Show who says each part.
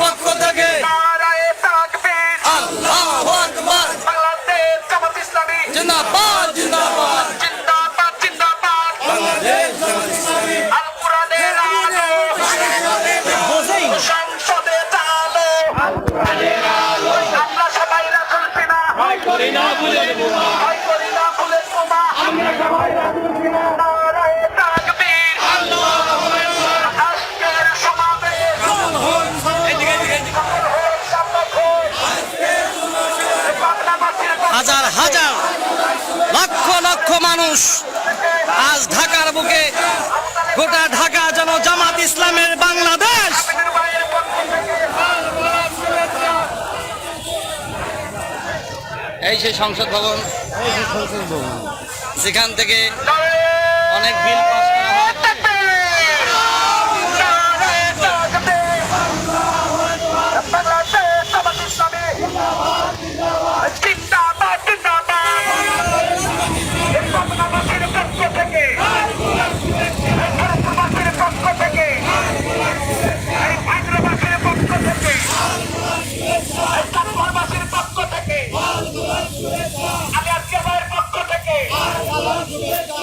Speaker 1: পক্ষ থেকে আল্লাহু আকবার।
Speaker 2: বাংলাদেশ জামাত ইসলামী।
Speaker 1: জিন্দাবাদ জিন্দাবাদ।
Speaker 2: জিন্দাবাদ জিন্দাবাদ। বাংলাদেশ
Speaker 1: জামাত ইসলামী।
Speaker 2: আল। কোরআনের আলো সংসদে আলো আল কোরআনের আমরা সবাই রাসূল আমরা সবাই
Speaker 1: মানুষ। আজ ঢাকার বুকে গোটা ঢাকা যেন জামাত ইসলামের বাংলাদেশ। এই সেই সংসদ ভবন সেখান থেকে অনেক বিল পাস করা হয়।
Speaker 2: এই